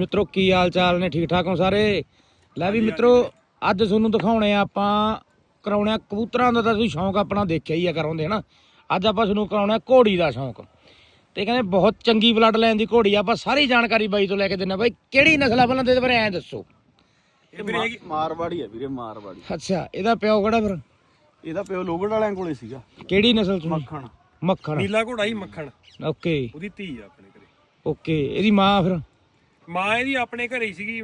ਮਿੱਤਰੋ ਕੀ ਹਾਲ ਚਾਲ ਨੇ? ਠੀਕ ਠਾਕ ਹੋ ਸਾਰੇ? ਲੈ ਵੀ ਮਿੱਤਰੋ ਅੱਜ ਤੁਹਾਨੂੰ ਦਿਖਾਉਣੇ ਆ ਆਪਾਂ ਕਰਾਉਣੇ ਆ ਕਬੂਤਰਾਂ ਦਾ ਤਾਂ ਤੁਸੀਂ ਸ਼ੌਂਕ ਆਪਣਾ ਦੇਖਿਆ ਹੀ ਆ ਕਰਾਉਂਦੇ ਹਨਾ? ਅੱਜ ਆਪਾਂ ਤੁਹਾਨੂੰ ਕਰਾਉਣਾ ਆ ਘੋੜੀ ਦਾ ਸ਼ੌਂਕ। ਤੇ ਕਹਿੰਦੇ ਬਹੁਤ ਚੰਗੀ ਬਲੱਡ ਲਾਈਨ ਦੀ ਘੋੜੀ ਆ ਆਪਾਂ ਸਾਰੀ ਜਾਣਕਾਰੀ ਬਾਈ ਤੋਂ ਲੈ ਕੇ ਦਿੰਨਾ ਬਾਈ ਕਿਹੜੀ ਨਸਲ ਆ ਪਹਿਲਾਂ ਤੇ ਇਹਦੇ ਬਾਰੇ ਐਂ ਦੱਸੋ। ਇਹ ਮਾ- ਮਾਰਵਾੜੀ ਹੈ ਵੀਰੇ ਮਾਰਵਾੜੀ। ਅੱਛਾ ਇਹਦਾ ਪਿਓ ਕਿਹੜਾ ਫਿਰ? ਇਹਦਾ ਪਿਓ ਲੋਗੜ ਵਾਲਿਆਂ ਕੋਲੇ ਸੀਗਾ। ਕਿਹੜੀ ਨਸਲ ਚ? ਮੱਖਣ। ਮੱਖਣ। ਨੀਲਾ ਘੋੜਾ ਹੀ ਮੱਖਣ। ਓਕੇ। ਉਹਦੀ ਧੀ ਆ ਆਪਣੇ ਘਰੇ। ਓਕੇ ਇਹਦੀ ਮਾਂ ਫਿਰ? ਮਾਂ ਇਹਦੀ ਆਪਣੇ ਘਰੇ ਹੀ ਸੀਗੀ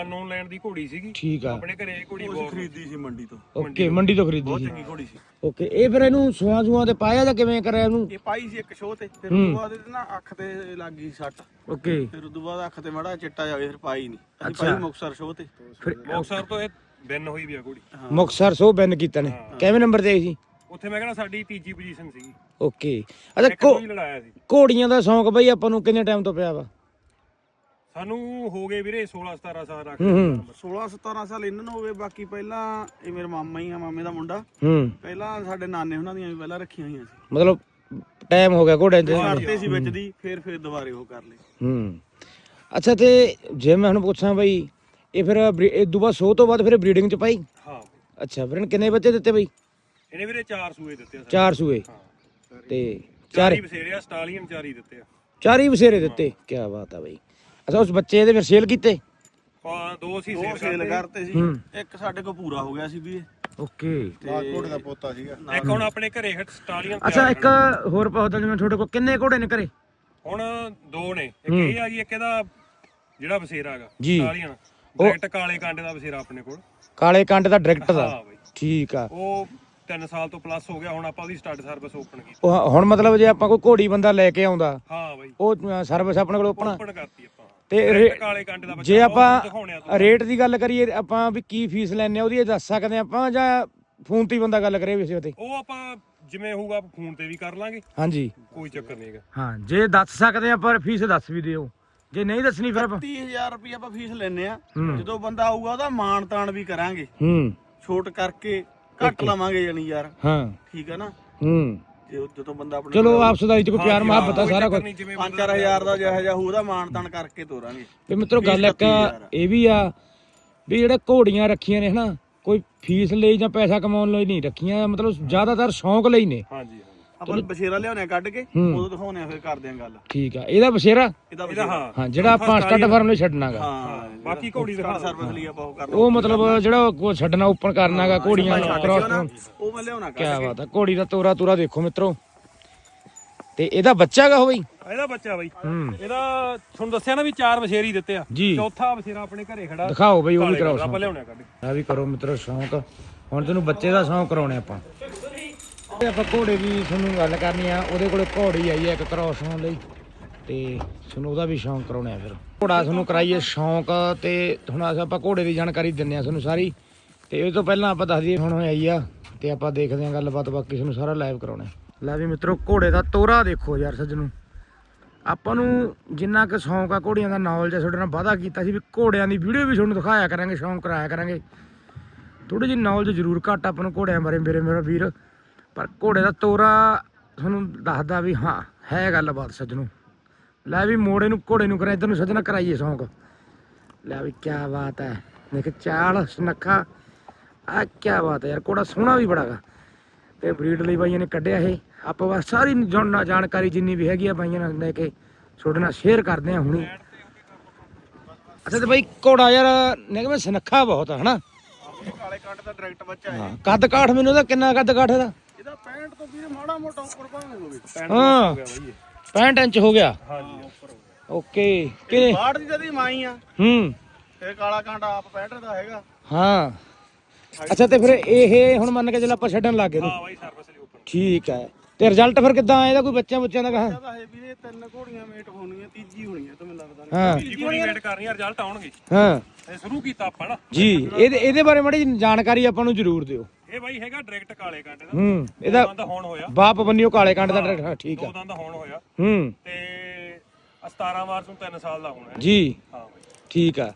ਅਨਨੋਨ ਲੈਂਡ ਦੀ ਘੋੜੀ ਸੀਗੀ। ਠੀਕ ਆ। ਆਪਣੇ ਘਰੇ ਇਹ ਘੋੜੀ ਉਹ ਬਹੁਤ ਖਰੀਦੀ ਸੀ ਮੰਡੀ ਤੋਂ। ਓਕੇ ਮੰਡੀ ਤੋਂ ਖਰੀਦੀ ਬਹੁਤ ਸੀ ਚੰਗੀ ਘੋੜੀ ਸੀ। ਓਕੇ ਇਹ ਫਿਰ ਇਹਨੂੰ ਸੁਆ ਸੁਆ ਤੇ ਪਾਇਆ ਜਾਂ ਕਿਵੇਂ ਕਰਿਆ ਇਹਨੂੰ? ਇਹ ਪਾਈ ਸੀ ਇੱਕ ਸ਼ੋਅ ਤੇ ਫਿਰ ਹੂੰ। ਉਸ ਤੋਂ ਬਾਅਦ ਇਹਦੇ ਨਾ ਅੱਖ ਤੇ ਲੱਗ ਗਈ ਸੱਟ। ਓਕੇ। ਫਿਰ ਉਸ ਤੋਂ ਬਾਅਦ ਅੱਖ ਤੇ ਮੜਾ ਚਿੱਟਾ ਜਾ ਗਿਆ ਫਿਰ ਪਾਈ ਨਹੀਂ। ਅਸੀਂ ਅੱਛਾ। ਪਾਈ ਮੁਕਸਰ ਸ਼ੋਅ ਤੇ। ਫਿਰ ਮੌਕਸਰ ਤੋਂ ਇਹ ਬਿਨ ਹੋਈ ਵੀ ਆ ਘੋੜੀ। ਮੁਕਸਰ ਸੋ ਬੈਨ ਕੀਤਾ ਨੇ। ਕਿਵੇਂ ਨੰਬਰ ਤੇ ਆਈ ਸੀ? ਉੱਥੇ ਮੈਂ ਕਹਿੰਦਾ ਸਾਡੀ ਤੀਜੀ ਪੋਜੀਸ਼ਨ ਸੀਗੀ। ਓਕੇ। ਅੱਛਾ ਇੱਕ ਘੋ- ਤੋਂ ਹੀ ਲੜਾਇਆ ਸੀ। ਘੋੜੀਆਂ ਦਾ ਸ਼ੌਂਕ ਬਈ ਆਪਾਂ ਨੂੰ ਕਿੰਨੇ ਟਾਈਮ ਤੋਂ ਪਿਆ ਵਾ? ਸਾਨੂੰ ਹੋ ਗਏ ਵੀਰੇ 16 17 ਸਾਲ ਰੱਖ ਹੂੰ ਹੂੰ। 16 17 ਸਾਲ ਇਹਨਾਂ ਨੂੰ ਹੋ ਗਏ ਬਾਕੀ ਪਹਿਲਾਂ ਇਹ ਮੇਰੇ ਮਾਮਾ ਹੀ ਆ ਮਾਮੇ ਦਾ ਮੁੰਡਾ। ਹੂੰ। ਪਹਿਲਾਂ ਸਾਡੇ ਨਾਨੇ ਉਹਨਾਂ ਦੀਆਂ ਵੀ ਪਹਿਲਾਂ ਰੱਖੀਆਂ ਹੋਈਆਂ ਸੀ। ਮਤਲਬ ਟਾਈਮ ਹੋ ਗਿਆ ਘੋੜਿਆਂ ਤੇ। ਛੱਡਤੇ ਸੀ ਵਿੱਚ ਦੀ ਫਿਰ ਫਿਰ ਦੁਬਾਰੇ ਉਹ ਕਰ ਲਏ। ਹੂੰ। ਅੱਛਾ ਤੇ ਜੇ ਮੈਂ ਹੁਣ ਪੁੱਛਾਂ ਬਈ ਇਹ ਫਿਰ ਬਰੀ- ਇਹ ਦੁਬਾਰਾ ਸੋ ਤੋਂ ਬਾਅਦ ਫਿਰ ਬਰੀਡਿੰਗ ਚ ਪਾਈ ਹਾਂ। ਅੱਛਾ ਫਿਰ ਇਹਨੂੰ ਕਿੰਨੇ ਬੱਚੇ ਦਿੱਤੇ ਬਈ? ਇਹਨੇ ਵੀਰੇ ਚਾਰ ਸੂਏ ਦਿੱਤੇ ਆ। ਚਾਰ ਸੂਏ। ਹਾਂ। ਤੇ ਚਾਰ ਬਸੇਰੇ ਆ ਸਟਾਲੀਅਨ ਚਾਰ ਹੀ ਦਿੱਤੇ ਆ। ਚਾਰ ਹੀ ਬਸੇਰੇ ਦਿੱਤੇ? ਕੀ ਬਾਤ ਆ ਬਈ। ਅੱਛਾ ਉਸ ਬੱਚੇ ਇਹਦੇ ਫਿਰ ਸੇਲ ਕੀਤੇ? ਹਾਂ ਦੋ ਸੀ ਸੇਲ ਕਰਤੇ ਸੀ। ਹੂੰ। ਇੱਕ ਸਾਡੇ ਕੋਲ ਪੂਰਾ ਹੋ ਗਿਆ ਸੀ ਵੀ ਇਹ ਓਕੇ ਘੋੜੇ ਦਾ ਪੋਤਾ ਸੀਗਾ। ਇੱਕ ਹੁਣ ਆਪਣੇ ਘਰੇ ਹਟ ਸਟਾਲੀਅਨ ਅੱਛਾ ਇੱਕ ਹੋਰ ਪਹੁੰਚਦਾ ਜਿਵੇਂ ਤੁਹਾਡੇ ਕੋਲ ਕਿੰਨੇ ਘੋੜੇ ਨੇ ਘਰੇ? ਹੁਣ ਦੋ ਨੇ। ਇੱਕ ਇਹ ਆ ਜੀ ਇੱਕ ਇਹਦਾ ਜਿਹੜਾ ਬਸੇਰਾ ਹੈਗਾ ਜੀ। ਸਟਾਲੀਅਨ ਡਾਇਰੈਕਟ ਕਾਲੇ ਕਾਂਡੇ ਦਾ ਬਸੇਰਾ ਆਪਣੇ ਕੋਲ। ਕਾਲੇ ਕੰਡ ਦਾ ਡਾਇਰੈਕਟ ਦਾ? ਹਾਂ ਬਾਈ। ਠੀਕ ਆ। ਉਹ 3 ਸਾਲ ਤੋਂ ਪਲੱਸ ਹੋ ਗਿਆ ਹੁਣ ਆਪਾਂ ਉਹਦੀ ਸਟਾਰਟ ਸਰਵਿਸ ਓਪਨ ਕੀਤੀ। ਉਹ ਹੁਣ ਮਤਲਬ ਜੇ ਆਪਾਂ ਕੋਈ ਘੋੜੀ ਬੰਦਾ ਲੈ ਕੇ ਆਉਂਦਾ ਹਾਂ ਬਾਈ। ਉਹ ਸਰਵਿਸ ਆਪਣੇ ਕੋਲ ਓਪਨ ਓਪਨ ਕਰਤੀ ਆਪਾਂ। ਤੇ ਕਾਲੇ ਕਾਂਡੇ ਦਾ ਬੱਚਾ ਜੇ ਆਪਾਂ। ਰੇਟ ਦੀ ਗੱਲ ਕਰੀਏ ਆਪਾਂ ਵੀ ਕੀ ਫੀਸ ਲੈਣੇ ਆ ਉਹਦੀ ਇਹ ਦੱਸ ਸਕਦੇ ਆਪਾਂ ਜਾਂ ਫੋਨ ਤੇ ਹੀ ਬੰਦਾ ਗੱਲ ਕਰੇ ਵਿਸ਼ੇ ਤੇ ਉਹ ਆਪਾਂ ਜਿਵੇਂ ਹੋਊਗਾ ਫੋਨ ਤੇ ਵੀ ਕਰ ਲਾਂਗੇ। ਹਾਂਜੀ। ਕੋਈ ਚੱਕਰ ਨਹੀਂ ਹੈਗਾ। ਹਾਂ ਜੇ ਦੱਸ ਸਕਦੇ ਆ ਪਰ ਫੀਸ ਦੱਸ ਵੀ ਦਿਓ। ਜੇ ਨਹੀਂ ਦੱਸਣੀ ਫਿਰ ਆਪਾਂ 30000 ਰੁਪਏ ਆਪਾਂ ਫੀਸ ਲੈਨੇ ਆ। ਜਦੋਂ ਬੰਦਾ ਆਊਗਾ ਉਹਦਾ ਮਾਣ ਤਾਣ ਵੀ ਕਰਾਂਗੇ। ਹੂੰ। ਛੋਟ ਕਰਕੇ ਘੱਟ ਲਵਾਂਗੇ ਜਾਨੀ ਯਾਰ। ਹਾਂ। ਠੀਕ ਹੈ ਨਾ? ਹੂੰ। ਜੇ ਉਹ- ਜਦੋਂ ਬੰਦਾ ਆਪਣੇ ਚਲੋ ਆਪਸਦਾਰੀ ਚ ਕੋਈ ਪਿਆਰ ਮੁਹੱਬਤ ਆ ਸਾਰਾ ਕੁਝ ਨਹੀਂ ਜਿਵੇਂ 5-4000 ਦਾ ਜਿਹੋ ਜਿਹਾ ਉਹਦਾ ਮਾਣ ਤਾਣ ਕਰਕੇ ਤੋਰਾਂਗੇ। ਤੇ ਮਿੱਤਰੋ ਗੱਲ ਇੱਕ ਇਹ ਵੀ ਆ ਵੀ ਜਿਹੜੇ ਘੋੜੀਆਂ ਰੱਖੀਆਂ ਨੇ ਹਨਾ ਕੋਈ ਫੀਸ ਲਈ ਜਾਂ ਪੈਸਾ ਕਮਾਉਣ ਲਈ ਨਹੀਂ ਰੱਖੀਆਂ ਮਤਲਬ ਜ਼ਿਆਦਾਤਰ ਸ਼ੌਂਕ ਲਈ ਨੇ। ਹਾਂਜੀ ਆਪਾਂ ਬਸ਼ੇਰਾ ਲਿਆਉਣੇ ਕੱਢ ਕੇ ਹੂੰ। ਉਦੋਂ ਦਿਖਾਉਣੇ ਆ ਫਿਰ ਕਰਦੇ ਆ ਗੱਲ। ਠੀਕ ਆ ਇਹਦਾ ਬਸ਼ੇਰਾ ਇਹਦਾ ਇਹਦਾ ਬਸ਼ੇਰਾ ਹਾਂ ਹਾਂ ਜਿਹੜਾ ਆਪਾਂ ਸਟੱਡ ਫਾਰਮ ਲਈ ਛੱਡਣਾਗਾ। ਹਾਂ ਬਾਕੀ ਘੋੜੀ ਦਿਖਾ। ਸਰਵਿਸ ਲਈ ਆਪਾਂ ਉਹ ਕਰ ਉਹ ਮਤਲਬ ਜਿਹੜਾ ਉਹ ਛੱਡਣਾ ਓਪਨ ਕਰਨਾਗਾ ਘੋੜੀਆਂ ਨੂੰ ਕ੍ਰਾਸ ਨਾ। ਉਹ ਮੈਂ ਲਿਆਉਣਾ ਕੀ। ਬਾਤ ਆ ਘੋੜੀ ਦਾ ਤੋਰਾ ਤੋਰਾ ਦੇਖੋ ਮਿੱਤਰੋ। ਤੇ ਇਹਦਾ ਬੱਚਾ ਗਾ ਹੋ ਬਈ? ਇਹਦਾ ਬੱਚਾ ਬਾਈ। ਇਹਦਾ ਤੁਹਾਨੂੰ ਦੱਸਿਆ ਨਾ ਵੀ ਚਾਰ ਬਸੇਰੀ ਦਿੱਤੇ ਆ। ਚੌਥਾ ਬਸੇਰਾ ਆਪਣੇ ਘਰੇ ਖੜਾ। ਦਿਖਾਓ ਬਈ ਉਹ ਵੀ ਕਰਾਓ ਆਪਾਂ ਲਿਆਉਣਾ ਕੱਢ ਆ ਵੀ ਕਰੋ ਮਿੱਤਰੋ ਸ਼ੌਂਕ। ਹੁਣ ਤੈਨੂੰ ਬੱਚੇ ਦਾ ਸ਼ੌਂਕ ਕਰਾਉਣੇ ਆਪਾਂ। ਆਪਾਂ ਘੋੜੇ ਦੀ ਤੁਹਾਨੂੰ ਗੱਲ ਕਰਨੀ ਆ, ਉਹਦੇ ਕੋਲੇ ਘੋੜੀ ਆਈ ਆ ਇੱਕ ਕ੍ਰਾਸ ਹੋਣ ਲਈ। ਤੇ ਤੁਹਾਨੂੰ ਉਹਦਾ ਵੀ ਸ਼ੌਂਕ ਕਰਾਉਣੇ ਫਿਰ। ਘੋੜਾ ਤੁਹਾਨੂੰ ਕਰਾਈਏ ਸ਼ੌਂਕ ਤੇ ਹੁਣ ਆਪਾਂ ਘੋੜੇ ਦੀ ਜਾਣਕਾਰੀ ਦਿੰਨੇ ਆ ਤੁਹਾਨੂੰ ਸਾਰੀ। ਤੇ ਇਹ ਤੋਂ ਪਹਿਲਾਂ ਆਪਾਂ ਦੱਸ ਦਈਏ, ਹੁਣ ਆਈ ਆ ਤੇ ਆਪਾਂ ਦੇਖਦੇ ਆ ਗੱਲਬਾਤ ਬਾਕੀ ਤੁਹਾਨੂੰ ਸਾਰਾ ਲਾਈਵ ਕਰਾਉਣਾ ਲੈ ਵੀ ਮਿੱਤਰੋ, ਘੋੜੇ ਦਾ ਤੋਰਾ ਦੇਖੋ ਯਾਰ ਸੱਜਣੋ। ਆਪਾਂ ਨੂੰ ਜਿੰਨਾ ਕੁ ਸ਼ੌਂਕ ਆ ਘੋੜੀਆਂ ਦਾ ਨੌਲੇਜ ਆ, ਤੁਹਾਡੇ ਨਾਲ ਵਾਅਦਾ ਕੀਤਾ ਸੀ ਵੀ ਘੋੜਿਆਂ ਦੀ ਵੀਡੀਓ ਵੀ ਤੁਹਾਨੂੰ ਦਿਖਾਇਆ ਕਰਾਂਗੇ, ਸ਼ੌਂਕ ਕਰਾਇਆ ਕਰਾਂਗੇ। ਥੋੜੀ ਜਿਹੀ ਨੌਲੇਜ ਜ਼ਰੂਰ ਘੱਟ ਆਪਾਂ ਨੂੰ ਘੋੜਿਆਂ ਬਾਰੇ, ਮੇਰੇ ਮੇਰਾ ਵੀਰ। ਪਰ ਘੋੜੇ ਦਾ ਤੋਰਾ ਤੁਹਾਨੂੰ ਦੱਸਦਾ ਵੀ ਹਾਂ ਹੈ ਗੱਲਬਾਤ ਸੱਜਣੋ। ਲੈ ਵੀ ਮੋੜੇ ਨੂੰ ਘੋੜੇ ਨੂੰ ਕਰਾਂ ਇਧਰ ਨੂੰ ਸੱਜਣਾ ਕਰਾਈਏ ਸ਼ੌਂਕ। ਲੈ ਵੀ ਕੀ ਬਾਤ ਹੈ। ਦੇਖ ਚਾਲ ਸੁਨੱਖਾ ਆ ਕੀ ਬਾਤ ਹੈ ਯਾਰ ਘੋੜਾ ਸੋਹਣਾ ਵੀ ਬੜਾਗਾ ਤੇ ਬਰੀਡ ਲਈ ਬਾਈਆਂ ਨੇ ਕੱਢਿਆ ਇਹ। ਆਪਾਂ ਬਸ ਸਾਰੀ ਜਾਣ- ਜਾਣਕਾਰੀ ਜਿੰਨੀ ਵੀ ਹੈਗੀ ਆ ਬਾਈਆਂ ਨਾਲ ਲੈ ਕੇ ਤੁਹਾਡੇ ਨਾਲ ਸ਼ੇਅਰ ਕਰਦੇ ਆ ਹੁਣੀ। ਅੱਛਾ ਤੇ ਬਾਈ ਘੋੜਾ ਯਾਰ ਨਿਗਮ ਸੁਨੱਖਾ ਬਹੁਤ ਆ ਹਨਾ? ਕਾਲੇ ਕੰਡ ਦਾ ਡਾਇਰੈਕਟ ਬੱਚਾ ਹੈ ਹਾਂ ਕੱਦ ਕਾਠ ਮੈਨੂੰ ਉਹਦਾ ਕਿੰਨਾ ਕੱਦ ਕਾਠ ਇਹਦਾ? ਇਹਦਾ 65 ਤੋਂ ਵੀਰੇ ਮਾੜਾ ਮੋਟਾ ਉੱਪਰ ਭਾਵੇਂ ਹੋਵੇ। ਹਾਂ। 65 ਇੰਚ ਹੋ ਗਿਆ। ਹਾਂਜੀ। ਉੱਪਰ ਓਕੇ ਕਿ ਬਾੜ ਦੀ ਜਦੀ ਮਾਈ ਆ। ਹੂੰ। ਇਹ ਕਾਲਾ ਕੰਡ ਆਪ 65 ਦਾ ਹੈਗਾ। ਹਾਂ। ਅੱਛਾ ਤੇ ਫਿਰ ਇਹ ਹੁਣ ਮੰਨ ਕੇ ਚੱਲ ਆਪਾਂ ਛੱਡਣ ਲੱਗ ਗਏ ਹਾਂ ਇਹਨੂੰ। ਬਾਈ ਸਰਵਿਸ ਲਈ ਓਪਨ ਠੀਕ ਹੈ। ਤੇ ਰਿਜ਼ਲਟ ਫਿਰ ਕਿੱਦਾਂ ਆਇਆ? ਇਹਦਾ ਕੋਈ ਬੱਚਿਆਂ ਬੁੱਚਿਆਂ ਦਾ ਕਹਾ? ਇਹਦਾ ਹੈ ਵੀਰੇ ਤਿੰਨ ਘੋੜੀਆਂ ਮੇਟ ਹੋਣਗੀਆਂ ਤੀਜੀ ਹੋਣੀ ਹੈ ਤੁਹਾਨੂੰ ਲੱਗਦਾ ਨਹੀਂ। ਹਾਂ। ਜੀ ਕੋਈ ਵੇਟ ਕਰ ਰਹੀ ਆ ਰਿਜ਼ਲਟ ਆਉਣਗੇ। ਹਾਂ। ਇਹ ਸ਼ੁਰੂ ਕੀਤਾ ਆਪਾਂ ਨਾ। ਜੀ ਇਹਦੇ ਇਹਦੇ ਬਾਰੇ ਮਾੜੀ ਜਾਣਕਾਰੀ ਆਪਾਂ ਨੂੰ ਜ਼ਰੂਰ ਦਿਓ। ਇਹ ਬਾਈ ਹੈਗਾ ਡਾਇਰੈਕਟ ਕਾਲੇ ਕਾਂਡੇ ਦਾ। ਹੂੰ ਇਹਦਾ ਦੰਦ ਹੋਣ ਹੋਇਆ। ਬਾਪ ਬੰਨਿਓ ਕਾਲੇ ਕੰਡ ਦਾ ਡਾਇਰੈਕਟ ਹਾਂ, ਠੀਕ ਦੋ ਆ। ਦੰਦ ਹੋਣ ਹੋਇਆ। ਹੂੰ। ਤੇ ਆਹ 17 ਮਾਰਚ ਨੂੰ 3 ਸਾਲ ਦਾ ਹੋਣਾ ਹੈ। ਜੀ। ਹਾਂ ਬਾਈ। ਠੀਕ ਆ।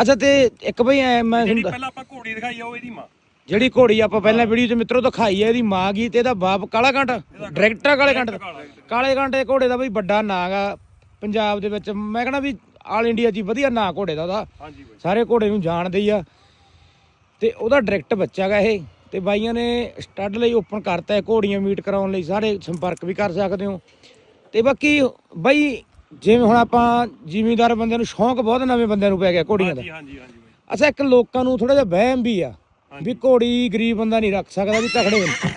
ਅੱਛਾ ਤੇ ਇੱਕ ਬਈ ਐ ਮੈਂ ਜਿਹੜੀ ਤੁਹਾਨੂੰ ਪਹਿਲਾਂ ਆਪਾਂ ਘੋੜੀ ਦਿਖਾਈ ਆ ਉਹ ਇਹਦੀ ਮਾਂ। ਜਿਹੜੀ ਘੋੜੀ ਆਪਾਂ ਪਹਿਲਾਂ ਵੀਡੀਓ 'ਚ ਮਿੱਤਰੋ ਦਿਖਾਈ ਹੈ ਇਹਦੀ ਮਾਂ ਗੀ ਤੇ ਇਹਦਾ ਬਾਪ ਕਾਲਾ ਕੰਟ ਡਾਇਰੈਕਟਰ ਕਾਲੇ ਕੰਟ ਦਾ। ਕਾਲੇ ਕੰਟ ਦੇ ਘੋੜੇ ਦਾ ਬਈ ਵੱਡਾ ਨਾਂ ਗਾ ਪੰਜਾਬ ਦੇ ਵਿੱਚ। ਮੈਂ ਕਹਣਾ ਵੀ ਆਲ ਇੰਡੀਆ 'ਚ ਹੀ ਵਧੀਆ ਨਾਂ ਘੋੜੇ ਦਾ ਉਹਦਾ। ਹਾਂਜੀ ਬਾਈ। ਸਾਰੇ ਘੋੜੇ ਨੂੰ ਜਾਣਦੇ ਹੀ ਆ। ਤੇ ਉਹਦਾ ਡਾਇਰੈਕਟ ਬੱਚਾ ਗਾ ਇਹ। ਤੇ ਬਾਈਆਂ ਨੇ ਸਟੱਡ ਲਈ ਓਪਨ ਕਰਤਾ ਘੋੜੀਆਂ ਮੀਟ ਕਰਾਉਣ ਲਈ ਸਾਰੇ ਸੰਪਰਕ ਵੀ ਕਰ ਸਕਦੇ ਹੋ। ਤੇ ਬਾਕੀ ਬਾਈ ਜਿਵੇਂ ਹੁਣ ਆਪਾਂ ਜ਼ਿਮੀਂਦਾਰ ਬੰਦਿਆਂ ਨੂੰ ਸ਼ੌਂਕ ਬਹੁਤ ਨਵੇਂ ਬੰਦਿਆਂ ਨੂੰ ਪੈ ਗਿਆ ਘੋੜੀਆਂ ਦਾ। ਹਾਂਜੀ ਹਾਂਜੀ ਹਾਂਜੀ ਬਾਈ। ਅੱਛਾ ਇੱਕ ਲੋਕਾਂ ਨੂੰ ਥੋੜਾ ਜਿਹਾ ਵਹਿਮ ਵੀ ਆ ਵੀ ਘੋੜੀ ਗਰੀਬ ਬੰਦਾ ਨਹੀਂ ਰੱਖ ਸਕਦਾ ਵੀ ਬੰਦੇ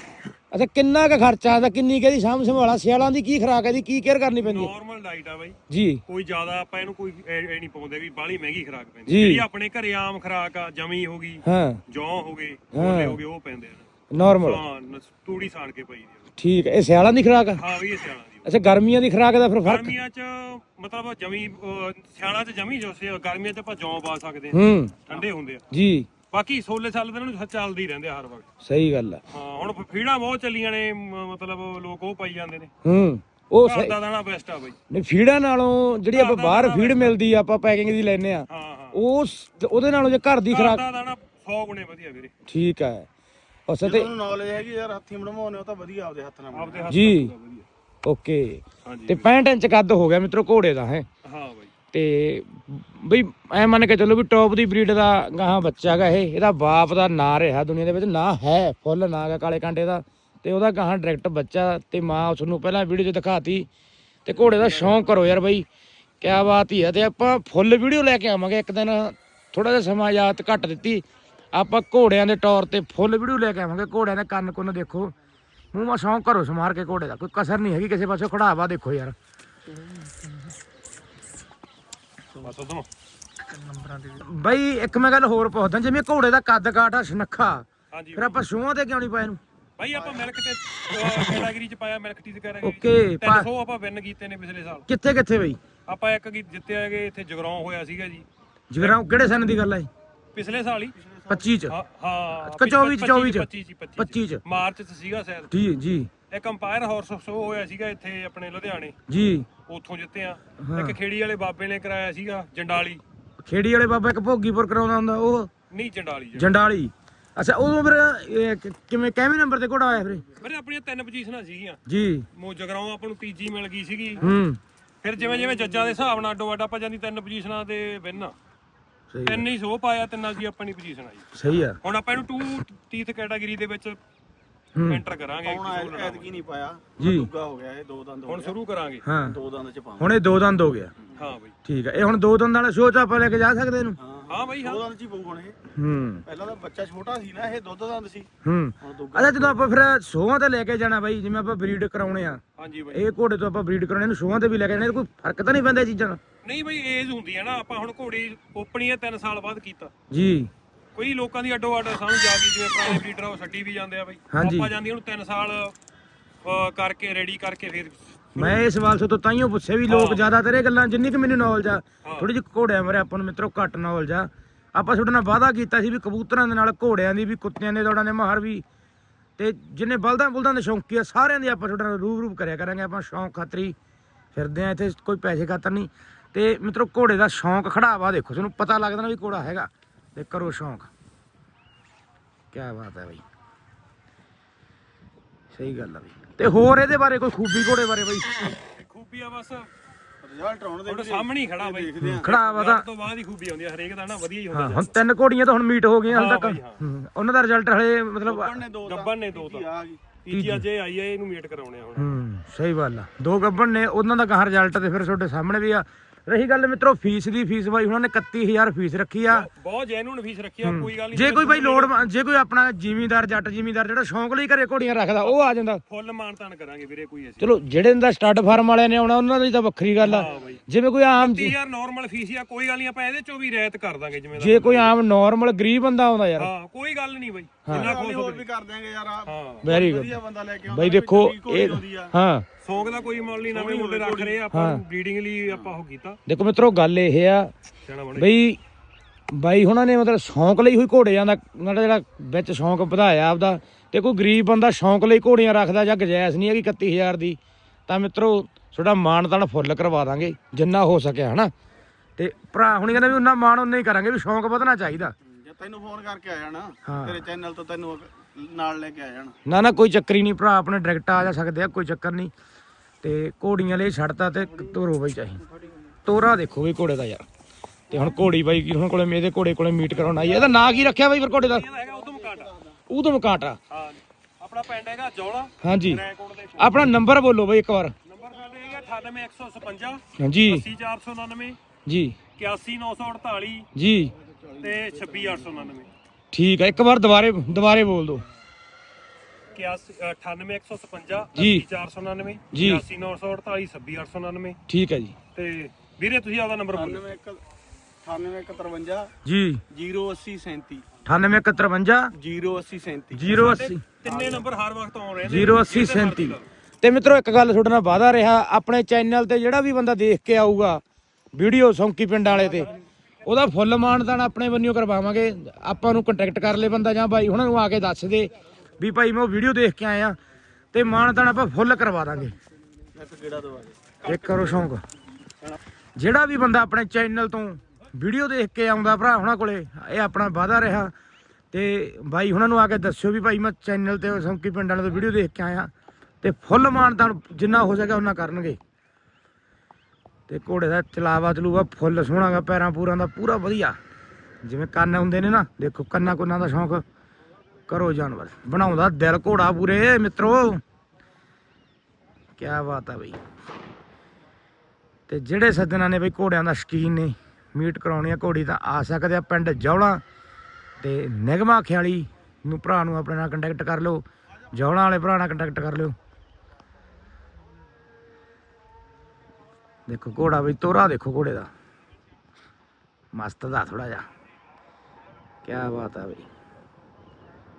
ਅੱਛਾ ਕਿੰਨਾ ਕੁ ਖਰਚਾ? ਆਦਾ ਕਿੰਨੀ ਕਿਹਦੀ ਸਾਂਭ ਸੰਭਾਲਾ ਸਿਆਲਾਂ ਦੀ ਕੀ ਖਰਾਕ ਹੈ ਦੀ ਕੀ ਕੇਅਰ ਕਰਨੀ ਪੈਂਦੀ ਹੈ ਨਾਰਮਲ ਡਾਈਟ ਆ ਬਾਈ। ਜੀ। ਕੋਈ ਜ਼ਿਆਦਾ ਆਪਾਂ ਇਹਨੂੰ ਕੋਈ ਇਹ ਇਹ ਨਹੀਂ ਪਾਉਂਦੇ ਵੀ ਬਾਹਲੀ ਮਹਿੰਗੀ ਖਰਾਕ ਪੈਂਦੀ। ਜੀ। ਜਿਹੜੀ ਆਪਣੇ ਘਰੇ ਆਮ ਖਰਾਕ ਆ ਜਮੀ ਹੋ ਗਈ ਹਾਂ। ਜੌਂ ਹੋ ਗਏ ਛੋਲੇ ਹੋ ਗਏ ਉਹ ਪੈਂਦੇ ਆ। ਨਾਰਮਲ ਹਾਂ ਤੂੜੀ ਸਾਣ ਕੇ ਪਈ ਦੀ ਆ। ਠੀਕ ਹੈ ਇਹ ਸਿਆਲਾਂ ਦੀ ਖਰਾਕ ਆ? ਹਾਂ ਵੀ ਇਹ ਸਿਆਣਾ ਦੀ। ਅੱਛਾ ਗਰਮੀਆਂ ਦੀ ਖਰਾਕ ਦਾ ਫਿਰ ਫ਼ਰਕ? ਗਰਮੀਆਂ 'ਚ ਮਤਲਬ ਜਮੀ ਅਹ, ਸਿਆਲਾਂ 'ਚ ਜਮੀ ਜੋ ਸੇ ਗਰਮੀਆਂ 'ਚ ਆਪਾਂ ਜੌਂ ਪਾ ਸਕਦੇ ਹੂੰ। ਠੰਡੇ ਹੁੰਦੇ ਆ। ਜੀ। ਬਾਕੀ ਸੋਲੇ ਸਾਲ ਦੇ ਨੂੰ ਚੱਲਦੇ ਹੀ ਰਹਿੰਦੇ ਆ ਹਰ ਵਕਤ। ਸਹੀ ਗੱਲ ਆ। ਹਾਂ ਹੁਣ ਫੀੜਾ ਬਹੁਤ ਚੱਲੀਆਂ ਨੇ ਮ- ਮਤਲਬ ਲੋਕ ਉਹ ਪਾਈ ਜਾਂਦੇ ਨੇ। ਹੂੰ ਉਹ ਘਰ ਸਹੀ- ਦਾ ਦਾਣਾ ਬੈਸਟ ਆ ਬਾਈ। ਨਹੀਂ ਫੀਡਾਂ ਨਾਲੋਂ ਜਿਹੜੀ ਆਪਾਂ ਬਾਹਰ ਫੀਡ ਮਿਲਦੀ ਆ ਆਪਾਂ ਪੈਕਿੰਗ ਦੀ ਲੈਨੇ ਆ। ਹਾਂ ਉਹਦੇ ਨਾਲੋਂ ਜੇ ਘਰ ਦੀ ਘਰ ਖਰਾਕ ਦਾ ਦਾਣਾ 100 ਗੁਣੇ ਵਧੀਆ ਵੀਰੇ। ਠੀਕ ਹੈ ਉਸ ਤੇ ਤੁਹਾਨੂੰ ਨੌਲੇਜ ਹੈਗੀ ਯਾਰ ਹੱਥੀਂ ਬਣਵਾਉਣੇ ਉਹ ਤਾਂ ਵਧੀਆ ਆਪਦੇ ਹੱਥ ਨਾਲ ਆਪਦੇ ਹੱਥ ਜੀ। ਵਧੀਆ। ਓਕੇ। ਹਾਂਜੀ ਤੇ 65 ਇੰਚ ਕੱਦ ਹੋ ਗਿਆ ਮਿੱਤਰੋ ਘੋੜੇ ਦਾ ਹੈ। ਹਾਂ ਬਾਈ। ਤੇ ਬਈ ਐ ਮੰਨ ਕੇ ਚੱਲੋ ਵੀ ਟੌਪ ਦੀ ਬਰੀਡ ਦਾ ਗਾਹਾਂ ਬੱਚਾ ਗਾ ਇਹ, ਇਹਦਾ ਬਾਪ ਦਾ ਨਾਂ ਰਿਹਾ ਦੁਨੀਆ ਦੇ ਵਿੱਚ, ਨਾਂ ਹੈ, ਫੁੱਲ ਨਾਂ ਗਾ ਕਾਲੇ ਕਾਂਟੇ ਦਾ, ਤੇ ਉਹਦਾ ਗਾਹਾਂ ਡਾਇਰੈਕਟ ਬੱਚਾ ਤੇ ਮਾਂ ਉਸ ਨੂੰ ਪਹਿਲਾਂ ਵੀਡੀਓ 'ਚ ਦਿਖਾਤੀ, ਤੇ ਘੋੜੇ ਦਾ ਸ਼ੌਂਕ ਕਰੋ ਯਾਰ ਬਈ, ਕਿਆ ਬਾਤ ਹੀ ਹੈ ਤੇ ਆਪਾਂ ਫੁੱਲ ਵੀਡੀਓ ਲੈ ਕੇ ਆਵਾਂਗੇ, ਇੱਕ ਦਿਨ ਥੋੜਾ ਜਿਹਾ ਸਮਾਂ ਯਾਦ ਘੱਟ ਦਿੱਤੀ, ਆਪਾਂ ਘੋੜਿਆਂ ਦੇ ਤੌਰ ਤੇ ਫੁੱਲ ਵੀਡੀਓ ਲੈ ਕੇ ਆਵਾਂਗੇ, ਘੋੜਿਆਂ ਦੇ ਕੰਨ ਕੁੰਨ ਦੇਖੋ, ਮੂੰਹ ਮਾ ਸ਼ੌਂਕ ਕਰੋ ਸਮਾਰ ਕੇ ਘੋੜੇ ਦਾ, ਕੋਈ ਕਸਰ ਨਹੀਂ ਹੈਗੀ, ਕਿਸੇ ਪਾਸੇ ਖੜਾਵਾ ਦੇਖੋ ਯਾਰ। ਬਸ ਬਈ ਇੱਕ ਮੈਂ ਗੱਲ ਹੋਰ ਪੁੱਛਦਾ ਜਿਵੇਂ ਘੋੜੇ ਦਾ ਕੱਦ ਕਾਠ ਆ ਸੁਨੱਖਾ ਹਾਂਜੀ ਫਿਰ ਆਪਾਂ ਸ਼ੂਆਂ ਤੇ ਕਿਉਂ ਨਹੀਂ ਪਾਏ ਨੂੰ ਬਾਈ ਆਪਾਂ ਮਿਲਕ ਤੇ ਕੈਟਾਗਰੀ ਚ ਪਾਇਆ ਮਿਲਕ ਟੀ ਕਰਾਂਗੇ। ਓਕੇ ਪਾ- 300 ਆਪਾਂ ਵਿਨ ਕੀਤੇ ਨੇ ਪਿਛਲੇ ਸਾਲ। ਕਿੱਥੇ ਕਿੱਥੇ ਬਈ? ਆਪਾਂ ਇੱਕ ਕੀ ਜਿੱਤੇ ਹੈਗੇ ਇੱਥੇ ਜਗਰਾਉਂ ਹੋਇਆ ਸੀਗਾ ਜੀ। ਜਗਰਾਉਂ ਕਿਹੜੇ ਸਨ ਦੀ ਗੱਲ ਹੈ ਪਿਛਲੇ ਸਾਲ ਹੀ। 25 ਚ? ਹਾਂ ਹਾਂ ਕਿ 24 ਚ, 24 ਚ? 25 ਚ। 25 ਚ। ਮਾਰਚ ਚ ਸੀਗਾ ਸ਼ਾਇਦ। ਜੀ ਜੀ। ਇੱਕ ਅੰਪਾਇਰ ਹਾਰਸ ਸ਼ੋ ਹੋਇਆ ਸੀਗਾ ਇੱਥੇ ਆਪਣੇ ਲੁਧਿਆਣੇ। ਜੀ। ਉੱਥੋਂ ਜਿੱਤੇ ਆ। ਇੱਕ ਖੇੜੀ ਵਾਲੇ ਬਾਬੇ ਨੇ ਕਰਾਇਆ ਸੀਗਾ ਜੰਡਾਲੀ। ਖੇੜੀ ਵਾਲੇ ਬਾਬਾ ਇੱਕ ਭੋਗੀਪੁਰ ਕਰਾਉਂਦਾ ਹੁੰਦਾ ਉਹ? ਨਹੀਂ ਜੰਡਾਲੀ ਜੰਡਾਲੀ। ਅੱਛਾ ਉਦੋਂ ਫਿਰ ਇਹ ਕਿ- ਕਿਵੇਂ ਕਿਵੇਂ ਨੰਬਰ ਤੇ ਘੋੜਾ ਆਇਆ ਫਿਰ ਮੇਰੇ ਆਪਣੀਆਂ ਤਿੰਨ ਪੋਜੀਸ਼ਨਾਂ ਸੀਗੀਆਂ। ਜੀ। ਮੋ ਜਗਰਾਉਂ ਆਪਾਂ ਨੂੰ ਤੀਜੀ ਮਿਲ ਗਈ ਸੀਗੀ। ਹੂੰ। ਫਿਰ ਜਿਵੇਂ ਜਿਵੇਂ ਜੱਜਾਂ ਦੇ ਹਿਸਾਬ ਨਾਲ ਅੱਡੋ ਅੱਡ ਆਪਾਂ ਜਾਂਦੀ ਤਿੰਨ ਪੋਜੀਸ਼ਨਾਂ ਤੇ ਵਿਨ ਆ। ਸਹੀ ਤਿੰਨ ਹੀ ਸੋ ਪਾਇਆ ਤਿੰਨਾਂ ਦੀ ਆਪਣੀ ਪੋਜੀਸ਼ਨ ਆ ਜੀ। ਸਹੀ ਆ। ਹੁਣ ਆਪਾਂ ਇਹਨੂੰ ਟੂ ਤੀਥ ਕੈਟਾਗਰੀ ਦੇ ਵਿੱਚ ਐਂਟਰ ਕਰਾਂਗੇ ਹੁਣ ਇੱਕ ਸੌ ਲੜਾਵਾਂਗੇ। ਐਤਕੀ ਨਹੀਂ ਪਾਇਆ। ਜੀ। ਦੁੱਗਾ ਹੋ ਗਿਆ ਇਹ ਦੋ ਦੰਦ ਹੋ ਹੁਣ ਗਿਆ। ਸ਼ੁਰੂ ਕਰਾਂਗੇ। ਹਾਂ। ਦੋ ਦੰਦ ਚ ਪਾਵਾਂ ਹੁਣ ਇਹ ਦੋ ਦੰਦ ਹੋ ਗਿਆ। ਹਾਂ ਬਈ। ਠੀਕ ਹੈ ਇਹ ਹੁਣ ਦੋ ਦੰਦ ਵਾਲਾ ਸ਼ੋਅ ਚ ਆਪਾਂ ਲੈ ਕੇ ਜਾ ਸਕਦੇ ਇਹਨੂੰ? ਹਾਂ ਹਾਂ। ਬਈ ਹਾਂ। ਦੋ ਦੰਦ ਚ ਹੀ ਪਊ ਹੁਣ ਇਹ। ਹੂੰ। ਪਹਿਲਾਂ ਤਾਂ ਬੱਚਾ ਛੋਟਾ ਸੀ ਨਾ ਇਹ ਦੁੱਧ ਦੰਦ ਸੀ। ਹੂੰ। ਹੁਣ ਦੁੱਗਾ। ਅੱਛਾ ਜਦੋਂ ਆਪਾਂ ਫਿਰ ਸ਼ੋਆਂ ਤੇ ਲੈ ਕੇ ਜਾਣਾ ਬਾਈ ਜਿਵੇਂ ਆਪਾਂ ਬਰੀਡ ਕਰਾਉਣੇ ਆ। ਹਾਂਜੀ ਬਈ। ਇਹ ਘੋੜੇ ਤੋਂ ਆਪਾਂ ਬਰੀਡ ਕਰਾਉਣੇ ਇਹਨੂੰ ਸ਼ੋਆਂ ਤੇ ਵੀ ਲੈ ਕੇ ਜਾਣੇ ਕੋਈ ਫ਼ਰਕ ਤਾਂ ਨਹੀਂ ਪੈਂਦਾ ਇਹ ਚੀਜ਼ਾਂ ਦਾ? ਨਹੀਂ ਬਈ ਏਜ ਹੁੰਦੀ ਹੈ ਨਾ ਆਪਾਂ ਹੁਣ ਘੋੜੀ ਓਪਣੀ ਹੈ 3 ਸਾਲ ਬਾਅਦ ਕੀਤਾ। ਜੀ। ਕੋਈ ਲੋਕਾਂ ਦੀ ਅੱਡੋ ਅੱਡ ਸਮਝ ਆ ਗਈ ਜਿਵੇਂ ਪੁਰਾਣੇ ਬਰੀਡਰ ਉਹ ਛੱਡੀ ਵੀ ਜਾਂਦੇ ਆ ਬਈ। ਹਾਂਜੀ। ਆਪਾਂ ਜਾਂਦੀ ਹੁਣ 3 ਸਾਲ ਅਹ, ਕਰਕੇ ਰੈਡੀ ਕਰਕੇ ਫਿਰ ਮੈਂ ਇਸ ਸਵਾਲ ਤੋਂ ਤਾਈਓ ਪੁੱਛਿਆ ਵੀ ਲੋਕ ਜ਼ਿਆਦਾਤਰ ਇਹ ਗੱਲਾਂ ਜਿੰਨੀ ਕਿ ਮੈਨੂੰ ਨੌਲੇਜ ਆ। ਥੋੜੀ ਜਿਹੀ ਘੋੜਿਆਂ ਬਾਰੇ ਆਪਾਂ ਨੂੰ ਮਿੱਤਰੋ ਘੱਟ ਨੌਲੇਜ ਆ। ਆਪਾਂ ਤੁਹਾਡੇ ਨਾਲ ਵਾਅਦਾ ਕੀਤਾ ਸੀ ਵੀ ਕਬੂਤਰਾਂ ਦੇ ਨਾਲ ਘੋੜਿਆਂ ਦੀ ਵੀ ਕੁੱਤਿਆਂ ਦੇ ਦੌੜਾਂ ਦੇ ਮਾਹਰ ਵੀ। ਤੇ ਜਿੰਨੇ ਬਲਦਾਂ ਬੁਲਦਾਂ ਦੇ ਸ਼ੌਂਕੀ ਆ ਸਾਰਿਆਂ ਦੀ ਆਪਾਂ ਤੁਹਾਡੇ ਨਾਲ ਰੂਬ ਰੂਬ ਕਰਿਆ ਕਰਾਂਗੇ। ਆਪਾਂ ਸ਼ੌਂਕ ਖਾਤਰੀ ਫਿਰਦੇ ਆ ਇੱਥੇ ਕੋਈ ਪੈਸੇ ਖਾਤਰ ਨਹੀਂ। ਤੇ ਮਿੱਤਰੋ ਘੋੜੇ ਦਾ ਸ਼ੌਂਕ ਖੜਾਵਾ ਦੇਖੋ ਤੁਹਾਨੂੰ ਪਤਾ ਲੱਗਦਾ ਨਾ ਵੀ ਘੋੜਾ ਹੈਗਾ। ਤੇ ਕਰੋ ਸ਼ੌਂਕ। ਕੀ ਬਾਤ ਹੈ ਬਈ। ਸਹੀ ਗੱਲ ਆ ਬਈ। ਤੇ ਹੋਰ ਇਹਦੇ ਬਾਰੇ ਕੋਈ ਖੂਬੀ ਘੋੜੇ ਬਾਰੇ ਬਈ? ਖੂਬੀ ਆ ਬਸ ਰਿਜ਼ਲਟ ਆਉਣ ਦੇ ਤੁਹਾਡੇ ਸਾਹਮਣੇ ਹੀ ਖੜਾ ਬਈ। ਦੇਖਦੇ ਆ ਖੜਾਵਾ ਦਾ ਉਸ ਤੋਂ ਬਾਅਦ ਹੀ ਖੂਬੀ ਆਉਂਦੀ ਆ। ਹਰੇਕ ਦਾ ਨਾ ਵਧੀਆ ਹੀ ਹੁੰਦਾ। ਹਾਂ ਹੁਣ ਤਿੰਨ ਘੋੜੀਆਂ ਤਾਂ ਹੁਣ ਮੀਟ ਹੋ ਗਈਆਂ ਹਾਲ ਤੱਕ। ਉਹਨਾਂ ਦਾ ਰਿਜ਼ਲਟ ਹਲੇ ਮਤਲਬ ਗੱਬਣ ਨੇ ਦੋ ਤਾਂ। ਤੀਜੀ ਅੱਜ ਇਹ ਆਈ ਹੈ ਇਹਨੂੰ ਮੀਟ ਕਰਾਉਣੇ ਆ ਹੁਣ। ਹੂੰ ਸਹੀ ਗੱਲ ਆ। ਦੋ ਗੱਬਣ ਨੇ ਉਹਨਾਂ ਦਾ ਕਹਾਂ ਰਿਜ਼ਲਟ ਤੇ ਫਿਰ ਤੁਹਾਡੇ ਸਾਹਮਣੇ ਵੀ ਆ। ਰਹੀ ਗੱਲ ਮਿੱਤਰੋ ਫੀਸ ਦੀ ਫੀਸ ਬਾਈ ਉਹਨਾਂ ਨੇ 31000 ਫੀਸ ਰੱਖੀ ਆ। ਬਹੁਤ ਜੈਨੂਨ ਫੀਸ ਰੱਖੀ ਆ ਕੋਈ ਗੱਲ ਨਹੀਂ ਜੇ ਕੋਈ ਬਾਈ ਲੋੜ ਜੇ ਕੋਈ ਆਪਣਾ ਜ਼ਿਮੀਂਦਾਰ ਜੱਟ ਜ਼ਿਮੀਂਦਾਰ ਜਿਹੜਾ ਸ਼ੌਂਕ ਲਈ ਘਰੇ ਘੋੜੀਆਂ ਰੱਖਦਾ ਉਹ ਆ ਜਾਂਦਾ। ਫੁੱਲ ਮਾਨਤਾਨ ਕਰਾਂਗੇ ਵੀਰੇ ਕੋਈ ਅਸੀਂ ਚਲੋ ਜਿਹੜੇ ਦਾ ਸਟੱਡ ਫਾਰਮ ਵਾਲਿਆਂ ਨੇ ਆਉਣਾ ਉਹਨਾਂ ਦੀ ਤਾਂ ਵੱਖਰੀ ਗੱਲ ਆ। ਜਿਵੇਂ ਕੋਈ ਆਮ 30000 ਨਾਰਮਲ ਫੀਸ ਆ ਕੋਈ ਗੱਲ ਨਹੀਂ ਆਪਾਂ ਇਹਦੇ ਚੋਂ ਵੀ ਰਹਿਤ ਕਰ ਦਾਂਗੇ ਜਿਵੇਂ ਦਾ ਜੇ ਕੋਈ ਆਮ ਨਾਰਮਲ ਗਰੀਬ ਬੰਦਾ ਆਉਂਦਾ ਯਾਰ। ਹਾਂ ਕੋਈ ਗੱਲ ਨਹੀਂ ਬਾਈ। ਜਿੰਨਾ ਖੁਸ਼ ਹੋਰ ਵੀ ਕਰ ਦਿਆਂਗੇ ਯਾਰ ਆ ਹਾਂ। ਵੈਰੀ ਗੁੱਡ ਵਧੀਆ ਬੰਦਾ ਲੈ ਕੇ ਆਉਂਦਾ ਬਾਈ ਦੇਖੋ ਇਹ ਇਹ ਹਾਂ। ਸੌਂਗ ਦਾ ਕੋਈ ਮੁੱਲ ਨਹੀਂ ਨਵੇਂ ਮੁੰਡੇ ਰੱਖ ਰਹੇ ਆ ਆਪਾਂ ਬਰੀਡਿੰਗ ਲਈ ਆਪਾਂ ਉਹ ਕੀਤਾ। ਦੇਖੋ ਮਿੱਤਰੋ ਗੱਲ ਇਹ ਆ ਬਈ ਬਾਈ ਹੁਣਾਂ ਨੇ ਮਤਲਬ ਸ਼ੌਂਕ ਲਈ ਹੋਈ ਘੋੜਿਆਂ ਦਾ ਜਿਹੜਾ ਵਿੱਚ ਸ਼ੌਂਕ ਵਧਾਇਆ ਆਪਦਾ ਤੇ ਕੋਈ ਗਰੀਬ ਬੰਦਾ ਸ਼ੌਂਕ ਲਈ ਘੋੜੀਆਂ ਰੱਖਦਾ ਜਾਂ ਗਜੈਸ ਨਹੀਂ ਹੈਗੀ 31000 ਦੀ ਤਾਂ ਮਿੱਤਰੋ ਤੁਹਾਡਾ ਮਾਣ ਤਾਣ ਫੁੱਲ ਕਰਵਾ ਦਾਂਗੇ ਜਿੰਨਾ ਹੋ ਸਕਿਆ ਹਨਾ? ਤੇ ਭਰਾ ਹੁਣੀ ਕਹਿੰਦਾ ਵੀ ਉਹਨਾਂ ਮਾਣ ਉਹਨਾਂ ਹੀ ਕਰਾਂਗੇ ਵੀ ਸ਼ੌਂਕ ਵਧਣਾ ਚਾਹੀਦਾ। ਜੇ ਤੈਨੂੰ ਫੋਨ ਕਰਕੇ ਆ ਜਾਣਾ। ਤੇਰੇ ਚੈਨਲ ਤੋਂ ਤੈਨੂੰ ਨਾਲ ਲੈ ਕੇ ਆ ਜਾਣਾ। ਨਾ ਨਾ ਕੋਈ ਚੱਕਰ ਹੀ ਨਹੀਂ ਭਰਾ ਆਪਣੇ ਡਾਇਰੈਕਟ ਆ ਜਾ ਸਕਦੇ ਆ ਕੋਈ ਚੱਕਰ ਨਹੀਂ। ਤੇ ਘੋੜੀਆਂ ਲਈ ਛੱਡਤਾ ਤੇ ਤੋਰੋ ਬਈ ਚਾਹੀ। ਤੋਰਾ ਦੇਖੋ ਵੀ ਘੋੜੇ ਦਾ ਯਾਰ। ਤੇ ਹੁਣ ਘੋੜੀ ਬਾਈ ਕੀ ਹੁਣ ਕੋਲੇ ਮੇਰੇ ਘੋੜੇ ਕੋਲੇ ਮੀਟ ਕਰਾਉਣ ਆਈ। ਇਹਦਾ ਨਾਂ ਕੀ ਰੱਖਿਆ ਬਾਈ ਫਿਰ ਘੋੜੇ ਦਾ? ਇਹਦਾ ਹੈਗਾ ਉਦਮ ਕਾਟਾ। ਹਾਂ ਆਪਣਾ ਪਿੰਡ ਹੈਗਾ ਜੌਲਾ। ਹਾਂਜੀ। ਰੈਕੋਰਡ ਦੇ ਆਪਣਾ ਨੰਬਰ ਬੋਲੋ ਬਾਈ ਇੱਕ ਵਾਰ। ਨੰਬਰ ਸਾਡੇ ਹੈਗਾ 98155 ਹਾਂਜੀ। 80499 ਜੀ। 81948 ਜੀ। ਤੇ 26899 ਠੀਕ ਹੈ ਇੱਕ ਵਾਰ ਦੁਬਾਰੇ ਦੁਬਾਰੇ ਬੋਲ ਦਿਓ 98155 ਜੀ। 499 ਜੀ। 80948 26899 ਠੀਕ ਹੈ ਜੀ। ਤੇ ਵੀਰੇ ਤੁਸੀਂ ਆਪਦਾ ਨੰਬਰ ਬੋਲੋ। 9853 ਜੀ। 08037 9853 08037 080 ਤਿੰਨੇ ਨੰਬਰ ਹਰ ਵਕਤ ਆਉਣ ਰਹੇ ਨੇ। 08037 ਤੇ ਮਿੱਤਰੋ ਇੱਕ ਗੱਲ ਤੁਹਾਡੇ ਨਾਲ ਵਾਦਾ ਰਿਹਾ ਆਪਣੇ ਚੈਨਲ ਤੇ ਜਿਹੜਾ ਵੀ ਬੰਦਾ ਦੇਖ ਕੇ ਆਊਗਾ ਵੀਡੀਓ ਸੌਂਕੀ ਪਿੰਡ ਵਾਲੇ ਤੇ ਉਹਦਾ ਫੁੱਲ ਮਾਨਦਾਨ ਆਪਣੇ ਬੰਨਿਓ ਕਰਵਾਵਾਂਗੇ। ਆਪਾਂ ਨੂੰ ਕੰਟੈਕਟ ਕਰ ਲੈ ਬੰਦਾ ਜਾਂ ਬਾਈ ਉਹਨਾਂ ਨੂੰ ਆ ਕੇ ਦੱਸ ਦੇ ਵੀ ਭਾਈ ਮੈਂ ਉਹ ਵੀਡੀਓ ਦੇਖ ਕੇ ਆਇਆ। ਤੇ ਮਾਨਦਾਨ ਆਪਾਂ ਫੁੱਲ ਕਰਵਾ ਦਾਂਗੇ। ਇੱਕ ਗੇੜਾ ਦਵਾ ਦੇ ਇੱਕ ਕਰੋ ਸ਼ੌਂਕ। ਜਿਹੜਾ ਵੀ ਬੰਦਾ ਆਪਣੇ ਚੈਨਲ ਤੋਂ ਵੀਡੀਓ ਦੇਖ ਕੇ ਆਉਂਦਾ ਭਰਾ ਉਹਨਾਂ ਕੋਲੇ, ਇਹ ਆਪਣਾ ਵਾਦਾ ਰਿਹਾ। ਤੇ ਬਾਈ ਉਹਨਾਂ ਨੂੰ ਆ ਕੇ ਦੱਸਿਓ ਵੀ ਭਾਈ ਮੈਂ ਚੈਨਲ ਤੇ ਸੌਂਕੀ ਪਿੰਡ ਵਾਲੇ ਤੋਂ ਵੀਡੀਓ ਦੇਖ ਕੇ ਆਇਆ। ਤੇ ਫੁੱਲ ਮਾਨਦਾਨ ਜਿੰਨਾ ਹੋ ਸਕੇ ਉਹਨਾਂ ਕਰਨਗੇ। ਤੇ ਘੋੜੇ ਦਾ ਚਲਾਵਾ ਚਲੂਵਾ ਫੁੱਲ ਸੋਹਣਾਗਾ, ਪੈਰਾਂ ਪੂਰਾਂ ਦਾ ਪੂਰਾ ਵਧੀਆ। ਜਿਵੇਂ ਕੰਨ ਹੁੰਦੇ ਨੇ ਨਾ, ਦੇਖੋ ਕੰਨਾਂ ਕੁੰਨਾਂ ਦਾ ਸ਼ੌਂਕ। ਕਰੋ ਜਾਨਵਰ, ਬਣਾਉਂਦਾ ਦਿਲ ਘੋੜਾ ਪੂਰੇ, ਮਿੱਤਰੋ। ਕੀ ਬਾਤ ਆ ਬਈ। ਤੇ ਜਿਹੜੇ ਸੱਜਣਾ ਨੇ ਬਈ ਘੋੜਿਆਂ ਦਾ ਸ਼ਕੀਨ ਨੇ ਮੀਟ ਕਰਾਉਣੀ ਆ ਘੋੜੀ ਤਾਂ ਆ ਸਕਦੇ ਆ ਪਿੰਡ ਜੌਲਾ ਤੇ ਨਿਗਮਾ ਖਿਆਲੀ ਨੂੰ ਭਰਾ ਨੂੰ ਆਪਣੇ ਨਾਲ ਕੰਟੈਕਟ ਕਰ ਲਓ। ਜੌਲਾ ਵਾਲੇ ਭਰਾ ਨਾਲ ਕੰਟੈਕਟ ਕਰ ਲਿਓ। ਦੇਖੋ ਘੋੜਾ ਬਈ ਤੋਰਾ ਦੇਖੋ ਘੋੜੇ ਦਾ। ਮਸਤ ਦਾ ਥੋੜਾ ਜਿਹਾ। ਕੀ ਬਾਤ ਆ ਬਈ।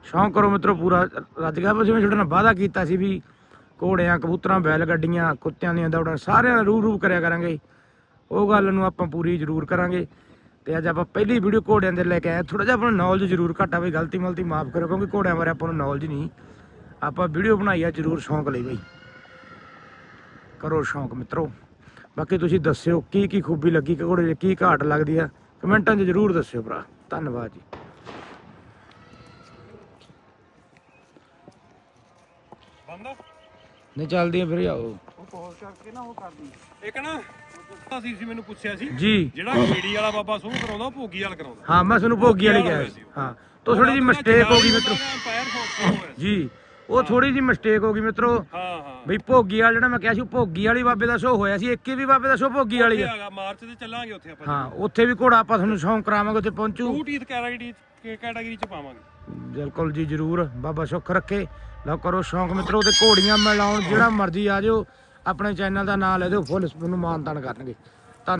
ਸ਼ੌਂਕ ਕਰੋ ਮਿੱਤਰੋ ਪੂਰਾ। ਰੱਜ ਗਿਆ ਬਸ ਜਿਵੇਂ ਤੁਹਾਡੇ ਨਾਲ ਵਾਅਦਾ ਕੀਤਾ ਸੀ ਵੀ ਘੋੜਿਆਂ, ਕਬੂਤਰਾਂ, ਬੈਲ ਗੱਡੀਆਂ, ਕੁੱਤਿਆਂ ਦੀਆਂ ਦੌੜਾਂ, ਸਾਰਿਆਂ ਦਾ ਰੂਹ ਰੂਹ ਕਰਿਆ ਕਰਾਂਗੇ ਉਹ ਗੱਲ ਨੂੰ ਆਪਾਂ ਪੂਰੀ ਜ਼ਰੂਰ ਕਰਾਂਗੇ। ਤੇ ਅੱਜ ਆਪਾਂ ਪਹਿਲੀ ਵੀਡੀਓ ਘੋੜਿਆਂ ਦੇ ਲੈ ਕੇ ਆਏ। ਥੋੜਾ ਜਿਹਾ ਆਪਾਂ ਨੂੰ ਨੌਲੇਜ ਜ਼ਰੂਰ ਘੱਟ ਆ ਬਈ ਗਲਤੀ ਮਲਤੀ ਮਾਫ ਕਰੋ, ਕਿਉਂਕਿ ਘੋੜਿਆਂ ਬਾਰੇ ਆਪਾਂ ਨੂੰ ਨੌਲੇਜ ਨਹੀਂ। ਆਪਾਂ ਵੀਡੀਓ ਬਣਾਈ ਆ ਜ਼ਰੂਰ ਸ਼ੌਂਕ ਲਈ ਬਈ। ਕਰੋ ਸ਼ੌਂਕ ਮਿੱਤਰੋ। ਬਾਕੀ ਤੁਸੀਂ ਦੱਸਿਓ ਕੀ ਕੀ ਖੂਬੀ ਲੱਗੀ, ਘੋੜੇ 'ਚ ਕੀ ਘਾਟ ਲੱਗਦੀ ਆ? ਕਮੈਂਟਾਂ 'ਚ ਜ਼ਰੂਰ ਦੱਸਿਓ ਭਰਾ। ਧੰਨਵਾਦ ਜੀ ਬੰਦ ਨਹੀਂ ਚੱਲਦੀ ਫਿਰ ਆਓ ਉਹ ਪੌਜ਼ ਕਰਕੇ ਨਾ ਉਹ ਕਰਦੀ ਇੱਕ ਨਾ ਅਸੀਂ ਸੀ ਮੈਨੂੰ ਪੁੱਛਿਆ ਸੀ ਜੀ। ਜਿਹੜਾ ਕੀੜੀ ਵਾਲਾ ਬਾਬਾ ਸੂਹ ਕਰਾਉਂਦਾ ਉਹ ਭੋਗੀ ਵਾਲ ਕਰਾਉਂਦਾ। ਹਾਂ ਮੈਂ ਤੁਹਾਨੂੰ ਭੋਗੀ ਵਾਲੀ ਕਿਹਾ ਸੀ। ਹਾਂ ਤੋਂ ਥੋੜੀ ਜਿਹੀ ਮਿਸਟੇਕ ਹੋ ਗਈ ਮਿੱਤਰੋ। ਹੋਇਆ। ਸੀ। ਜੀ ਉਹ ਥੋੜੀ ਜਿਹੀ ਮਿਸਟੇਕ ਹੋ ਗਈ ਮਿੱਤਰੋ। ਹਾਂ ਹਾਂ। ਬਈ ਭੋਗੀ ਵਾਲਾ ਜਿਹੜਾ ਮੈਂ ਕਿਹਾ ਸੀ ਉਹ ਭੋਗੀ ਵਾਲੀ ਬਾਬੇ ਦਾ ਸ਼ੋਅ ਹੋਇਆ ਸੀ। ਇੱਕ ਵੀ ਬਾਬੇ ਦਾ ਸ਼ੋਅ ਭੋਗੀ ਵਾਲੀ ਆ। ਹੈਗਾ ਮਾਰਚ ਤੇ ਚੱਲਾਂਗੇ ਉੱਥੇ ਆਪਾਂ ਹਾਂ ਉੱਥੇ ਵੀ ਘੋੜਾ ਆਪਾਂ ਤੁਹਾਨੂੰ ਸ਼ੌਂਕ ਕਰਾਵਾਂਗੇ ਉੱਥੇ ਪਹੁੰਚੂ। ਟੂ ਟੀਥ ਕੈਟਾਗਰੀ ਕੈਟਾਗਰੀ ਚ ਪਾਵਾਂਗੇ। ਬਿਲਕੁਲ ਜੀ ਜਰੂਰ। ਬਾਬਾ ਸੁੱਖ ਰੱਖੇ। ਲਓ ਕਰੋ ਸ਼ੌਂਕ ਮਿੱਤਰੋ ਤੇ ਘੋੜੀਆਂ ਮਿਲਾਉਣ, ਜਿਹੜਾ ਮਰਜ਼ੀ ਆ ਜਾਓ, ਆਪਣੇ ਚੈਨਲ ਦਾ ਨਾਮ ਲੈ ਦਿਓ ਫੁੱਲ ਨੂੰ ਮਾਨਤਾਨ ਕਰਨਗੇ।